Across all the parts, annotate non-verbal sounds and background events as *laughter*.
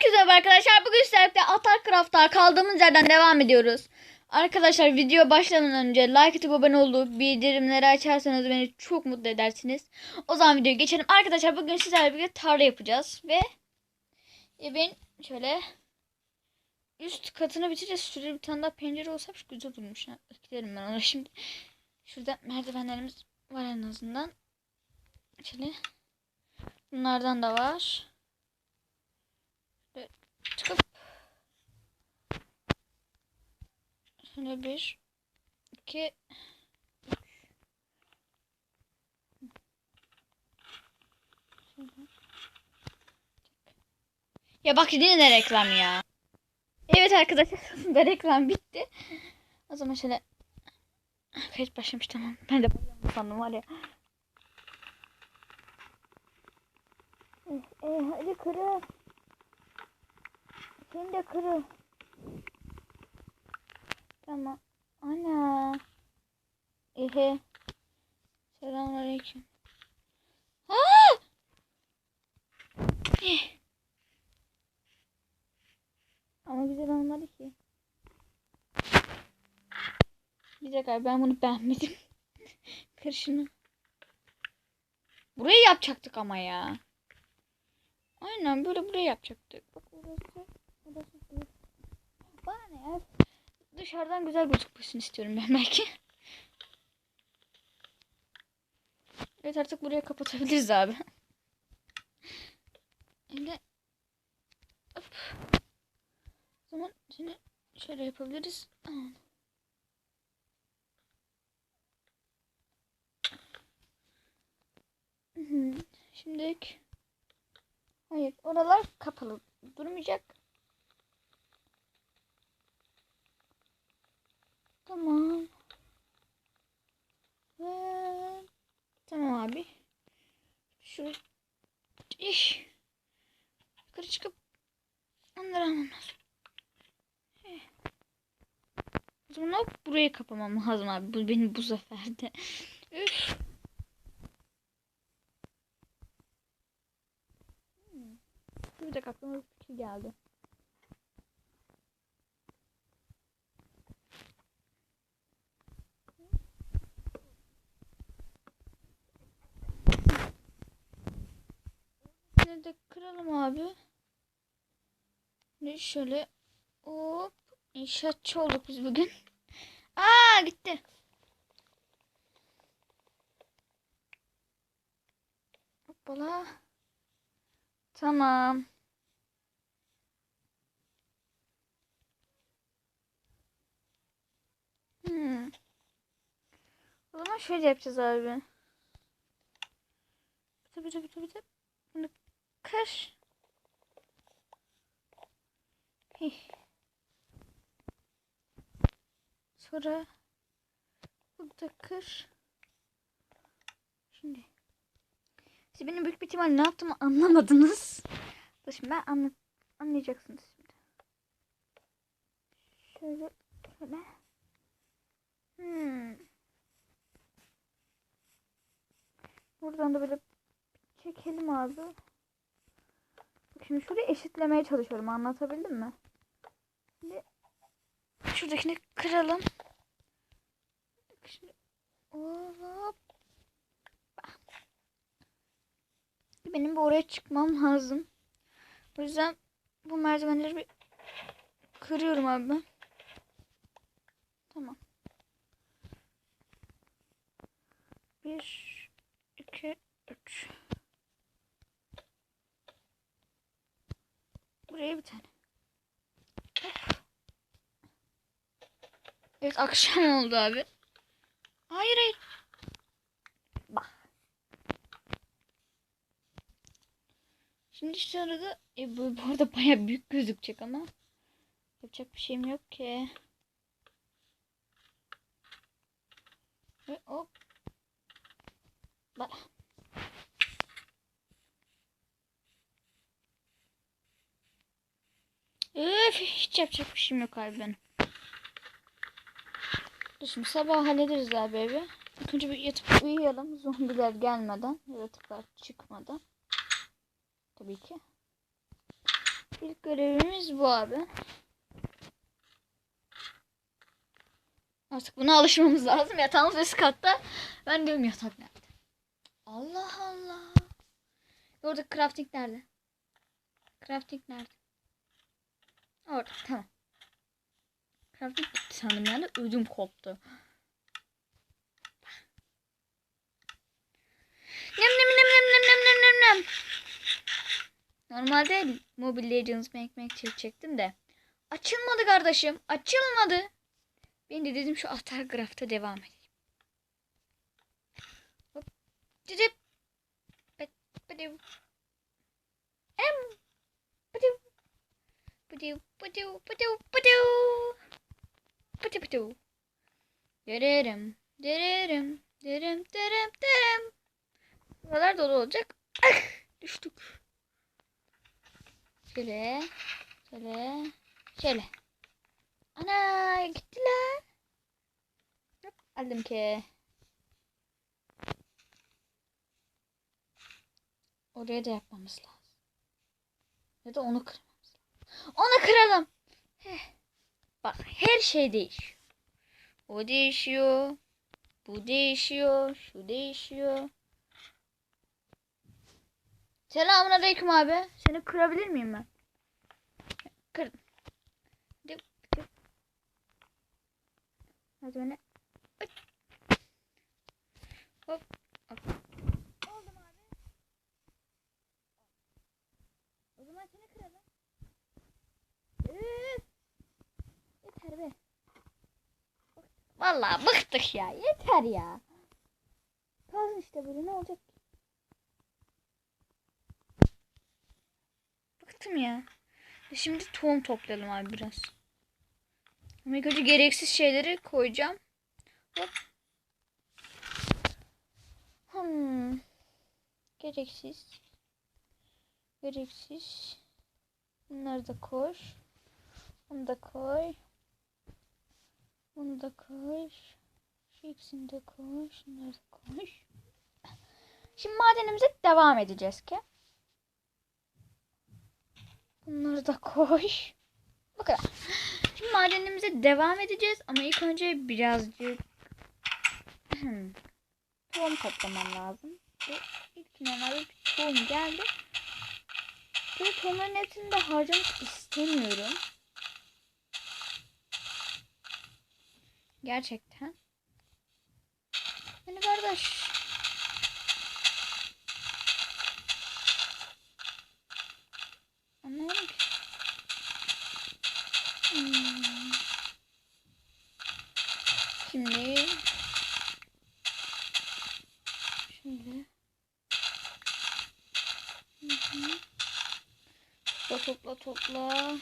Herkese merhaba arkadaşlar. Bugün sizlerle Atarcraft'ta kaldığımız yerden devam ediyoruz. Arkadaşlar video başlamadan önce like atıp abone olup bildirimleri açarsanız beni çok mutlu edersiniz. O zaman videoya geçelim. Arkadaşlar bugün sizlerle birlikte tarla yapacağız. Ve evin şöyle üst katını bitireceğiz. Şurada bir tane daha pencere olsa güzel durmuş. Ha. Giderim ben ona şimdi. Şurada merdivenlerimiz var en azından. Şöyle. Bunlardan da var. Çıkıp Şöyle bir iki. Ya bak yine de reklam ya. Evet arkadaşlar *laughs* sonunda reklam bitti. O zaman şöyle kayıt başlamış tamam. Ben de sandım var ya. Eh, eh, hadi kırı. Seni de kırı. Tamam. Ana. Ehe. Selamünaleyküm. Ha! Eh. Ama güzel olmadı ki. Bir dakika ben bunu beğenmedim. *laughs* Kır şunu. Burayı yapacaktık ama ya. Aynen böyle buraya yapacaktık. Bak orası. Bana ne ya? Dışarıdan güzel gözükmesini istiyorum ben belki. Evet artık buraya kapatabiliriz abi. Öyle. Hop. O zaman seni şöyle yapabiliriz. Hı. Şimdilik Hayır, oralar kapalı. Durmayacak. Tamam. Ve... Tamam abi. Şuraya... İş. Yukarı çıkıp onları almam lazım. Heh. O zaman burayı kapamam lazım abi. Bu benim bu sefer de. Üf. Bir dakika aklıma bir fikir geldi. Şunu da kıralım abi. Ne şöyle hop inşaatçı olduk biz bugün. Aa gitti. Hoppala. Tamam. Hmm. O zaman şöyle yapacağız abi. Tabii tabii tabii tabii. Bunu kır. Hih. Sonra burada kır. Şimdi. Siz benim büyük bir ihtimal ne yaptığımı anlamadınız. *laughs* Şimdi ben anla anlayacaksınız şimdi. Şöyle şöyle. Hmm. Buradan da böyle çekelim abi. Şimdi şurayı eşitlemeye çalışıyorum. Anlatabildim mi? Şimdi şuradakini kıralım. Şimdi. Benim bu oraya çıkmam lazım. O yüzden bu merdivenleri bir kırıyorum abi. Tamam. Bir, iki, üç. Buraya bir tane. Evet akşam oldu abi. Hayır hayır. Bak. Şimdi şu arada e, bu, bu arada baya büyük gözükecek ama yapacak bir şeyim yok ki. Ve hop. Bak. Öf, hiç yapacak bir şeyim yok abi benim. Şimdi sabah hallederiz abi evi. İlk önce bir yatıp uyuyalım zombiler gelmeden, yaratıklar çıkmadan. Tabii ki. İlk görevimiz bu abi. Artık buna alışmamız lazım. Yatağımız üst katta. Ben diyorum yatak nerede? Allah Allah. Orada crafting nerede? Crafting nerede? Orada tamam. Crafting gitti sandım yani. Ödüm koptu. Nem nem nem nem nem nem nem nem nem. Normalde Mobile Legends Make çekecektim de. Açılmadı kardeşim. Açılmadı. Ben de dedim şu Atargraph'ta devam edeyim. Hop. Bıdıv. Em. Bıdıv, bıdıv, bıdıv, bıdıv. Bıdıv, bıdıv. Dererim, dererim, derim, derim, derim. Buralar dolu olacak. Ah, düştük. Şöyle, şöyle, şöyle. Ana gittiler. Hop, aldım ki. Oraya da yapmamız lazım. Ya da onu lazım. Onu kıralım. Heh. Bak her şey değişiyor. O değişiyor. Bu değişiyor. Şu değişiyor. Selamun aleyküm abi. Seni kırabilir miyim ben? Kırdım. Hadi. Ay. Hop. Hop. Oldum abi. O zaman seni kıralım. Üf. Yeter be. Vallahi bıktık ya. Yeter ya. Kalsın işte böyle ne olacak ki? Bıktım ya. Şimdi tohum toplayalım abi biraz. Ama ilk önce gereksiz şeyleri koyacağım. Hop. Hmm. Gereksiz. Gereksiz. Bunları da koy. Bunu da koy. Bunu da koy. Şu ikisini de koy. Şunları da koy. Şimdi madenimize devam edeceğiz ki. Bunları da koy. Bu kadar. Şimdi madenimize devam edeceğiz ama ilk önce birazcık hmm, tohum toplamam lazım. Ve ilk normalde bir tohum geldi. Böyle tohumların hepsini de harcamak istemiyorum. Gerçekten. Yani kardeş. Anlamadım ki. Hmm. Şimdi şöyle Hı hı. topla topla topla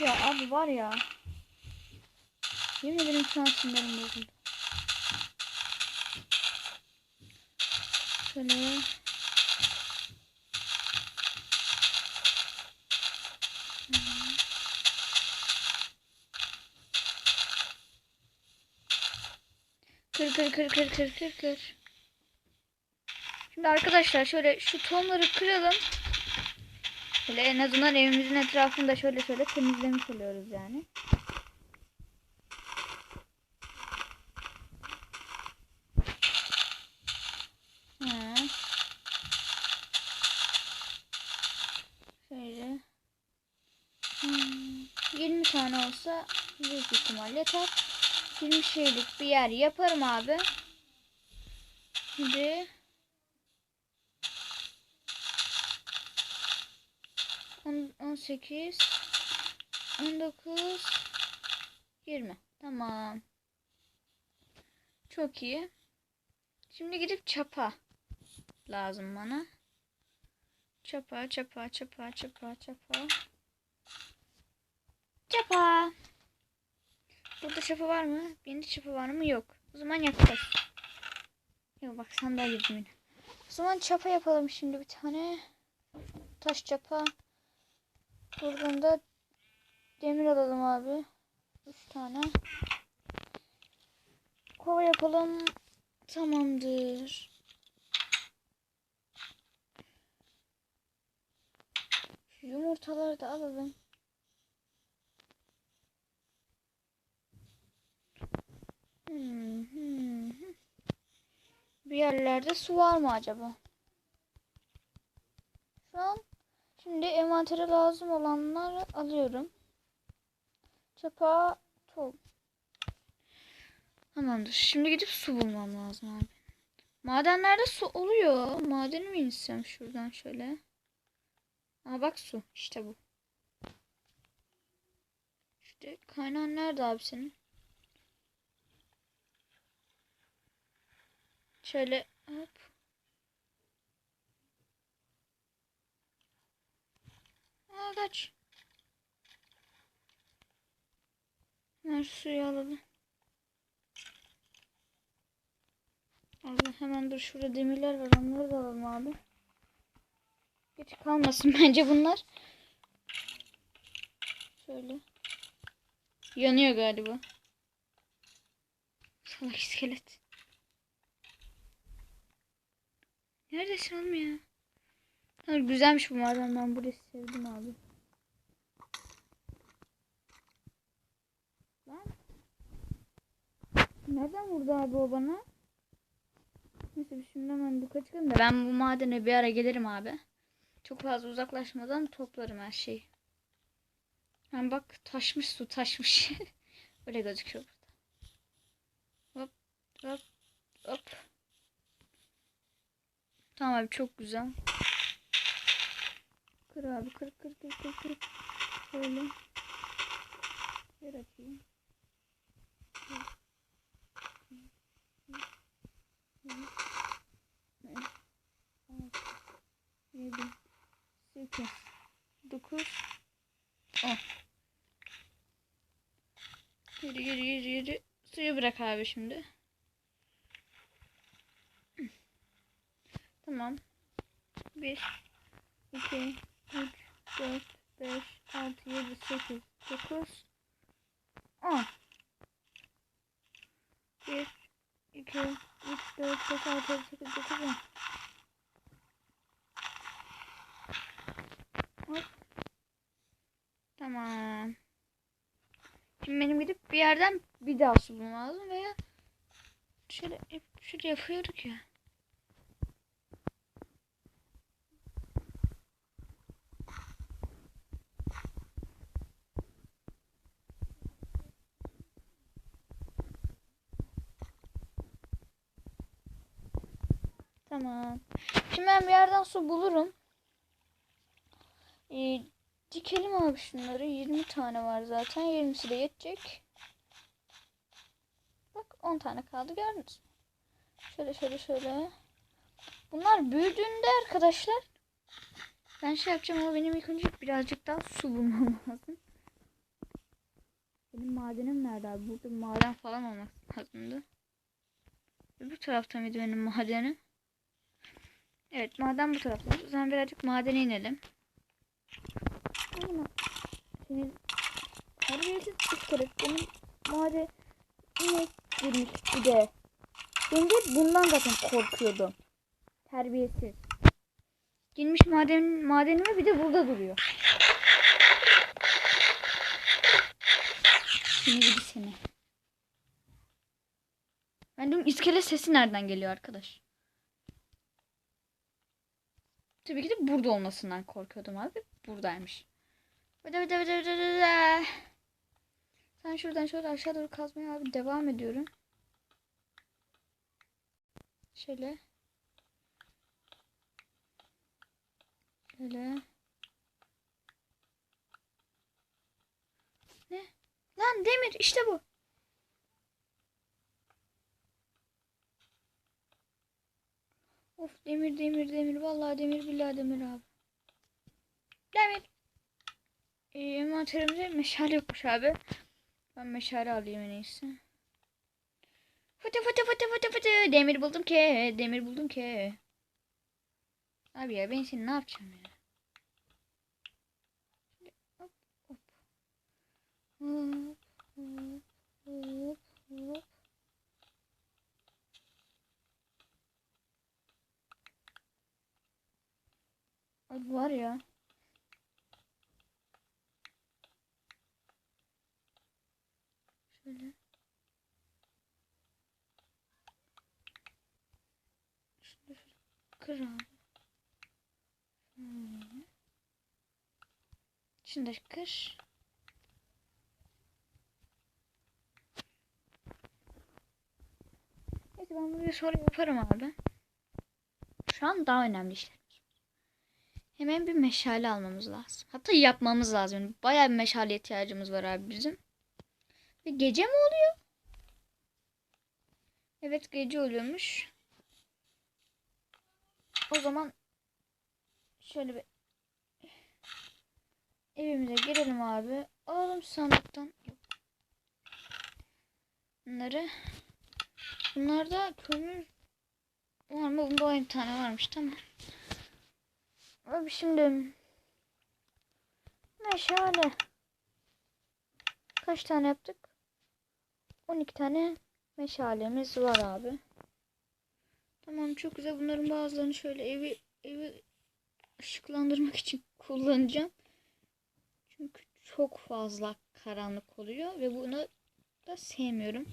ya abi var ya yemin ederim şu an sinirim bozuldu Şöyle. Kır kır kır kır kır kır kır. Şimdi arkadaşlar şöyle şu tohumları kıralım. Şöyle en azından evimizin etrafını da şöyle şöyle temizlemiş oluyoruz yani. Şöyle. Hmm, 20 tane olsa büyük ihtimal yeter. 20 şeylik bir yer yaparım abi. Şimdi on, 18 19 20 Tamam. Çok iyi. Şimdi gidip çapa lazım bana. Çapa, çapa, çapa, çapa, çapa. Çapa. Burada çapa var mı? Bende çapa var mı? Yok. O zaman yapacağız. Yok bak yine. O zaman çapa yapalım şimdi bir tane. Taş çapa. Buradan da demir alalım abi. Üç tane. Kova yapalım. Tamamdır. Şu yumurtaları da alalım. Hmm, hmm, hmm. Bir yerlerde su var mı acaba? Şu an şimdi envantere lazım olanları alıyorum. Çapa, top. Tamamdır. Şimdi gidip su bulmam lazım abi. Madenlerde su oluyor. Madeni mi insem şuradan şöyle. Aa bak su. İşte bu. İşte kaynağın nerede abi senin? Şöyle hop. Aa kaç. Hemen suyu alalım. Allah hemen dur şurada demirler var onları da alalım abi. Geç kalmasın *laughs* bence bunlar. Şöyle. Yanıyor galiba. Salak iskelet. Neredesin oğlum ya? Güzelmiş bu maden ben burayı sevdim abi. Lan. Nereden vurdu abi o bana? Neyse şimdi hemen yukarı çıkalım da ben bu madene bir ara gelirim abi. Çok fazla uzaklaşmadan toplarım her şeyi. Ben bak taşmış su taşmış. *laughs* Öyle gözüküyor burada. Hop hop hop. Tamam abi çok güzel. Kır abi kır kır kır kır kır. Şöyle. Ver açayım. Yedi, sekiz, dokuz, on. Yürü yürü yürü yürü. Suyu bırak abi şimdi. Tamam. Bir, iki, üç, dört, beş, altı, yedi, sekiz, dokuz, on. Bir, iki, üç, dört, beş, altı, yedi, sekiz, dokuz, on. Hop. Tamam. Şimdi benim gidip bir yerden bir daha su bulmam lazım veya şöyle şöyle yapıyorduk ya. Tamam. Şimdi ben bir yerden su bulurum. Ee, dikelim abi şunları. 20 tane var zaten. 20'si de yetecek. Bak 10 tane kaldı gördünüz mü? Şöyle şöyle şöyle. Bunlar büyüdüğünde arkadaşlar ben şey yapacağım ama benim ilk önce birazcık daha su bulmam *laughs* lazım. Benim madenim nerede abi? Burada maden falan olmak lazımdı. Öbür tarafta mıydı benim madenim? Evet maden bu tarafta. O zaman birazcık madene inelim. Aynen. Senin terbiyesiz iskelet benim maden inek girmiş bir de. Ben de bundan zaten korkuyordum. Terbiyesiz. Girmiş maden, madenime bir de burada duruyor. Seni gidi seni. Ben diyorum iskelet sesi nereden geliyor arkadaş? Tabii ki de burada olmasından korkuyordum abi. Buradaymış. Sen şuradan şöyle aşağı doğru kazmaya abi devam ediyorum. Şöyle. Şöyle. Ne? Lan demir işte bu. Of demir demir demir vallahi demir billahi demir abi. Demir. Ee, envanterimde meşale yokmuş abi. Ben meşale alayım en iyisi. Fıtı fıtı fıtı fıtı fıtı. Demir buldum ki. Demir buldum ki. Abi ya ben seni ne yapacağım ya? Hop hop. Hop hop hop hop. Ay var ya. Şöyle. Şöyle kır abi. Şunu da kır. Neyse ben buraya sonra yaparım abi. Şu an daha önemli işler. Hemen bir meşale almamız lazım. Hatta yapmamız lazım. Bayağı bir meşale ihtiyacımız var abi bizim. Ve gece mi oluyor? Evet gece oluyormuş. O zaman şöyle bir evimize girelim abi. Alalım sandıktan. Bunları. Bunlarda kömür var mı? Bunda 10 tane varmış tamam. Abi şimdi meşale kaç tane yaptık? 12 tane meşalemiz var abi. Tamam çok güzel. Bunların bazılarını şöyle evi evi ışıklandırmak için kullanacağım. Çünkü çok fazla karanlık oluyor ve bunu da sevmiyorum.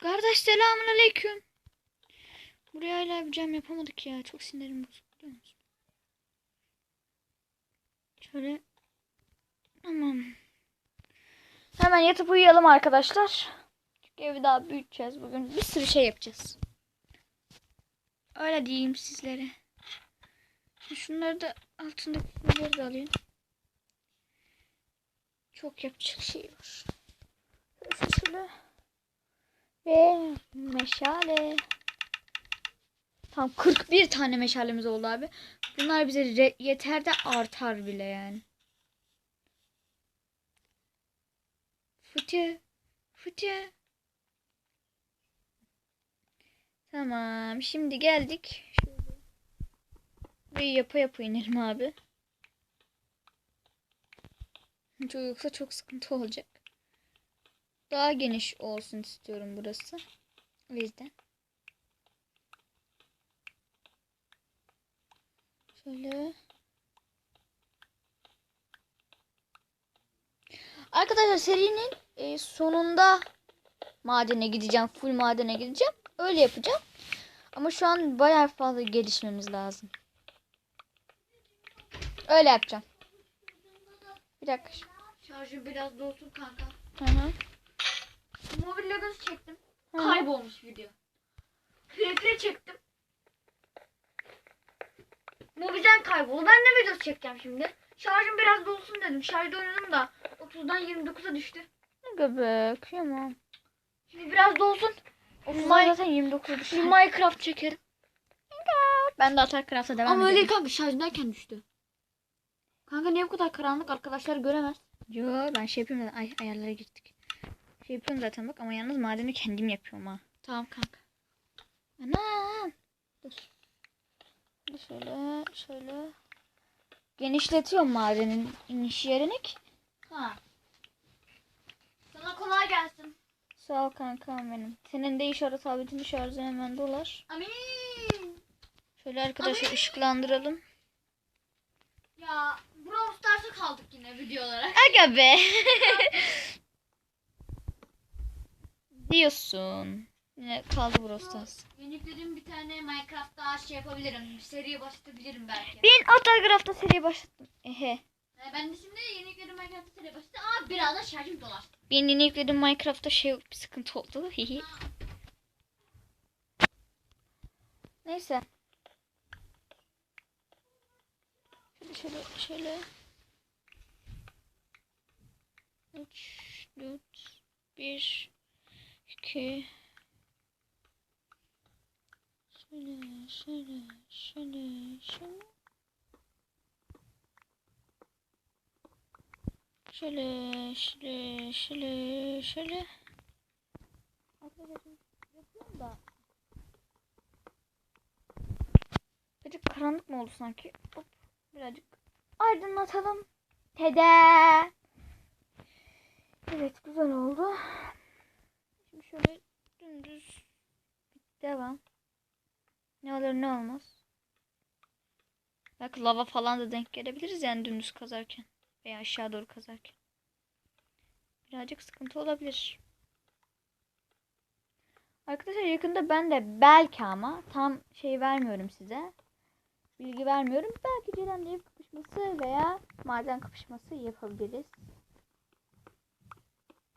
Kardeş selamun aleyküm. Buraya hala bir cam yapamadık ya. Çok sinirim bozuk biliyor musun? Şöyle. Tamam. Hemen yatıp uyuyalım arkadaşlar. Çünkü evi daha büyüteceğiz bugün. Bir sürü şey yapacağız. Öyle diyeyim sizlere. Şunları da altındaki bunları da alayım. Çok yapacak şey var. Şöyle. Ve meşale. Tam 41 tane meşalemiz oldu abi. Bunlar bize yeter de artar bile yani. Fıtı. Fıtı. Tamam. Şimdi geldik. Şöyle. Burayı yapa yapa inelim abi. Çok yoksa çok sıkıntı olacak. Daha geniş olsun istiyorum burası. O yüzden. Şöyle. Arkadaşlar serinin e, sonunda madene gideceğim. Full madene gideceğim. Öyle yapacağım. Ama şu an bayağı fazla gelişmemiz lazım. Öyle yapacağım. Bir dakika. Şarjı biraz dolsun kanka. Hı hı. Mobil Legends çektim. Hı. Kaybolmuş video. Kürekle çektim. Mobilden kayboldu. Ben ne videosu çekeceğim şimdi? Şarjım biraz dolsun dedim. Şarjda oynadım da 30'dan 29'a düştü. Göbek. Tamam. Şimdi biraz dolsun. Onlar My- zaten 29 Şimdi düşüyor. Minecraft çekerim. Ben de Atarcraft'a devam Ama öyle edeyim. değil kanka şarjındayken düştü. Kanka niye bu kadar karanlık arkadaşlar göremez. Yo ben şey yapıyorum. Ay, ayarlara gittik. Şey yapıyorum zaten bak ama yalnız madeni kendim yapıyorum ha. Tamam kanka. Anam. Dur. Şöyle şöyle. Genişletiyorum madenin iniş yerini ki. Ha. Sana kolay gelsin. Sağ ol kankam benim. Senin de işaret tabletini şarjı hemen dolar. Amin. Şöyle arkadaşlar ışıklandıralım. Ya Brawl Stars'a kaldık yine video olarak. Aga be. *laughs* Diyorsun. Yine kaldı Brawl Stars. Yeni yüklediğim bir tane Minecraft daha şey yapabilirim. Seriye başlatabilirim belki. Ben Atarcraft'ta seriye başlattım. Ehe. Ee, ben de şimdi yeni yüklediğim Minecraft'ta seriye başlattım. Ama biraz da şarjım dolar. Ben yeni yükledim Minecraft'ta şey bir sıkıntı oldu. Hihi. Neyse. Şöyle şöyle şöyle. 3 4 1 2 Şöyle şöyle şöyle şöyle Şöyle şöyle şöyle şöyle Arkadaşım Birazcık karanlık mı oldu sanki? Hop, birazcık aydınlatalım. Tede. Evet güzel oldu. Şimdi şöyle dümdüz devam. Ne olur ne olmaz. Belki lava falan da denk gelebiliriz yani dümdüz kazarken. Veya aşağı doğru kazarken. Birazcık sıkıntı olabilir. Arkadaşlar yakında ben de belki ama tam şey vermiyorum size. Bilgi vermiyorum. Belki Ceren'le ev kapışması veya maden kapışması yapabiliriz.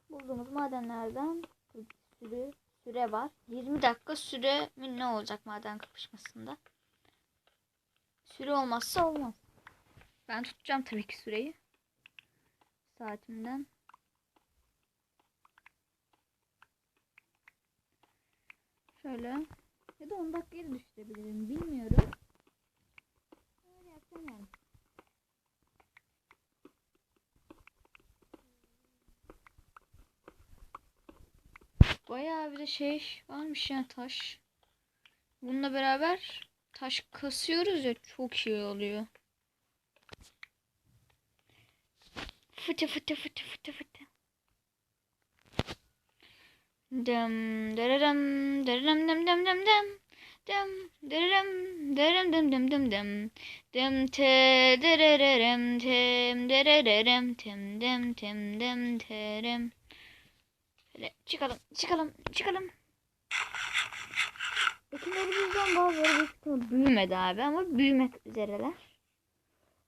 Bulduğumuz madenlerden bir sürü süre var. 20 dakika süre mi ne olacak maden kapışmasında? Süre olmazsa olmaz. Ben tutacağım tabii ki süreyi. Saatimden. Şöyle. Ya da 10 dakikaya da düşürebilirim. Bilmiyorum. Öyle yapacağım yani. Bayağı bir de şey varmış yani taş. Bununla beraber taş kasıyoruz ya çok iyi oluyor. Fıtı fıtı fıtı fıtı fıtı. Dem derem derem dem dem dem dem dem derem derem dem dem dem dem dem te dererem tem dererem tem dem tem dem terem Şöyle çıkalım çıkalım çıkalım Ekinlerimizden bazıları büyük ihtimalle büyümedi abi ama büyümek üzereler.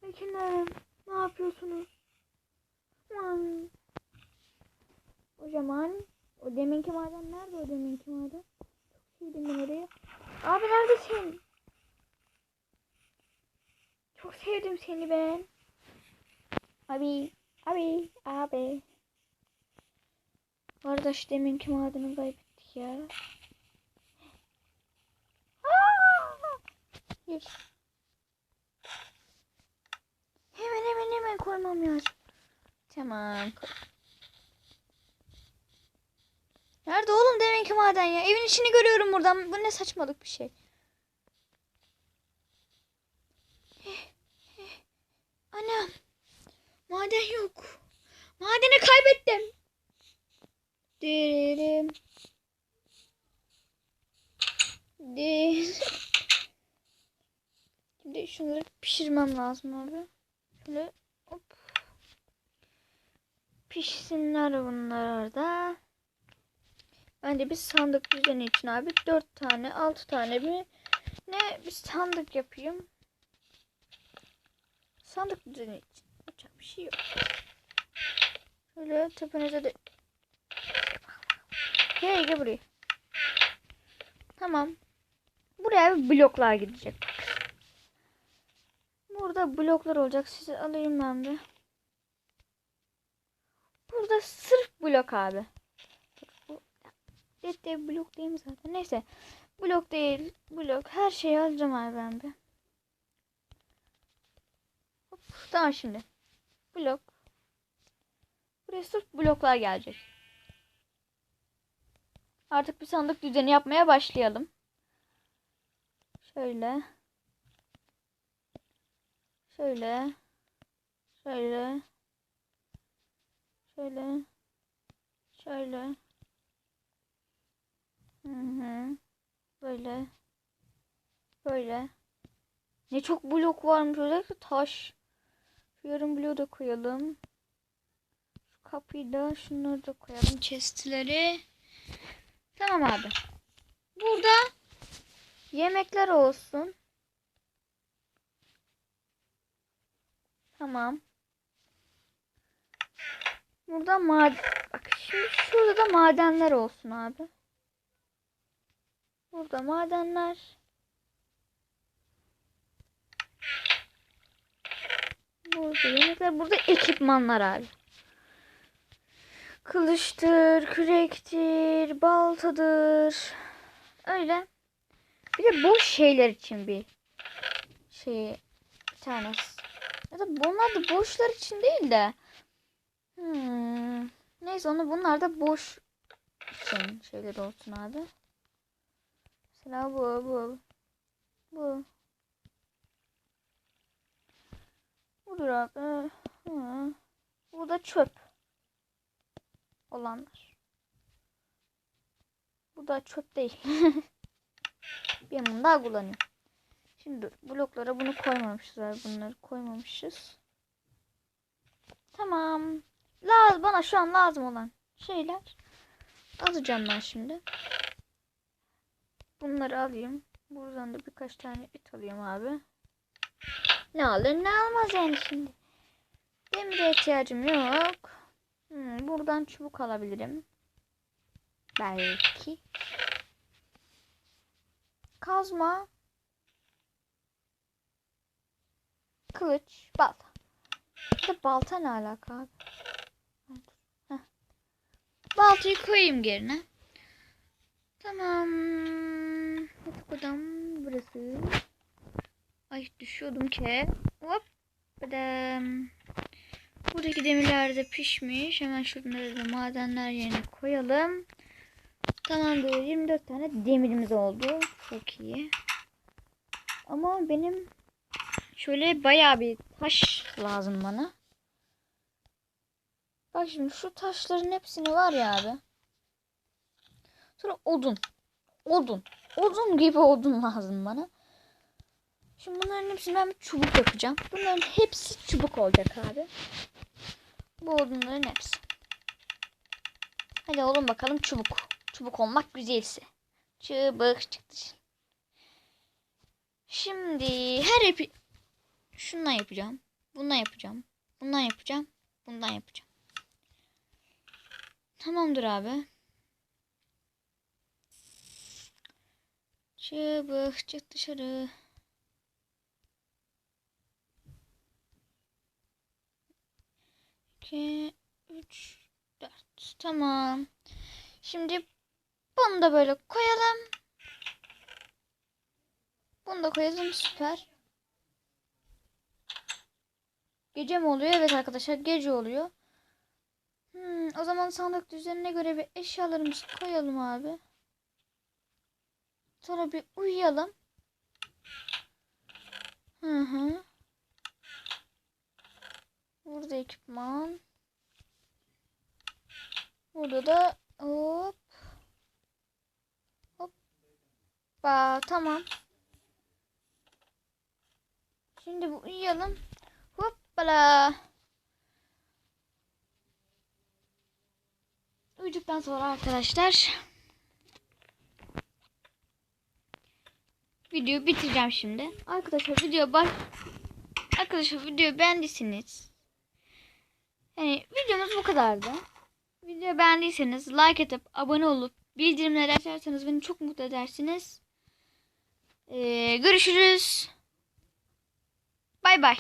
Ekinlerim ne yapıyorsunuz? Aman. O zaman o deminki maden nerede o deminki maden? Çok sevdim ben orayı. Abi neredesin? Çok sevdim seni ben. Abi, abi, abi. Kardeş deminki madeni kaybettik ya. Gir. Hemen hemen hemen koymam lazım. Tamam. Nerede oğlum deminki maden ya? Evin içini görüyorum buradan. Bu ne saçmalık bir şey. Anam. Maden yok. Madeni kaybettim. Derim. Değil. Şimdi şunları pişirmem lazım abi. Şöyle hop. Pişsinler bunlar orada. Bence bir sandık düzeni için abi 4 tane 6 tane bir ne bir sandık yapayım. Sandık düzeni için. Yapacak bir şey yok. Şöyle tepenize de Hey gel buraya. Tamam. Buraya bir bloklar gidecek. Burada bloklar olacak. Size alayım ben bir. Burada sırf blok abi. Bu Evet de blok mi zaten? Neyse. Blok değil. Blok. Her şeyi alacağım abi ben bir. Hop, tamam şimdi. Blok. Buraya sırf bloklar gelecek. Artık bir sandık düzeni yapmaya başlayalım. Şöyle. Şöyle. Şöyle. Şöyle. Şöyle. Hı hı. Böyle. Böyle. Ne çok blok varmış özellikle taş. Şu yarım bloğu da koyalım. Şu kapıyı da şunları da koyalım. Chestleri. Tamam abi. Burada yemekler olsun. Tamam. Burada maden bak şimdi şurada da madenler olsun abi. Burada madenler. Burada yemekler, burada ekipmanlar abi. Kılıçtır, kürektir, baltadır. Öyle. Bir de boş şeyler için bir şey bir tanesi. Ya da bunlar da boşlar için değil de. Hmm. Neyse onu bunlar da boş için şeyler olsun abi. Mesela bu bu. Bu. Budur abi. Hı. Bu da çöp olanlar. Bu da çöp değil. *laughs* ben bunu daha kullanıyorum. Şimdi bloklara bunu koymamışız. Bunları koymamışız. Tamam. Lazım bana şu an lazım olan şeyler. Alacağım ben şimdi. Bunları alayım. Buradan da birkaç tane it alayım abi. Ne alır ne almaz yani şimdi. Demire ihtiyacım yok. Hmm, buradan çubuk alabilirim. Belki. Kazma. Kılıç. Balta. De balta ne alaka abi? Baltayı koyayım yerine. Tamam. Yatak odam burası. Ay düşüyordum ki. Hop. Badam. Buradaki demirler de pişmiş. Hemen şunları da madenler yerine koyalım. Tamamdır. 24 tane demirimiz oldu. Çok iyi. Ama benim şöyle bayağı bir taş lazım bana. Bak şimdi şu taşların hepsini var ya abi. Sonra odun. Odun. Odun gibi odun *laughs* lazım bana. Şimdi bunların hepsini ben bir çubuk yapacağım. Bunların hepsi çubuk olacak abi. Bu odunların hepsi. Hadi oğlum bakalım çubuk. Çubuk olmak güzelse. Çubuk çıktı. Şimdi her epi... Şundan yapacağım. Bundan yapacağım. Bundan yapacağım. Bundan yapacağım. Tamamdır abi. Çubuk çık dışarı. İki, üç, dört. Tamam. Şimdi bunu da böyle koyalım. Bunu da koyalım. Süper. Gece mi oluyor? Evet arkadaşlar gece oluyor. Hmm, o zaman sandık düzenine göre bir eşyalarımızı koyalım abi. Sonra bir uyuyalım. Hı hı. Burada ekipman. Burada da hop. Hop. Ba tamam. Şimdi bu uyuyalım. Hoppala. Uyuduktan sonra arkadaşlar videoyu bitireceğim şimdi. Arkadaşlar video baş Arkadaşlar videoyu beğendiyseniz yani videomuz bu kadardı. Videoyu beğendiyseniz like atıp abone olup bildirimleri açarsanız beni çok mutlu edersiniz. Ee, görüşürüz. Bay bay.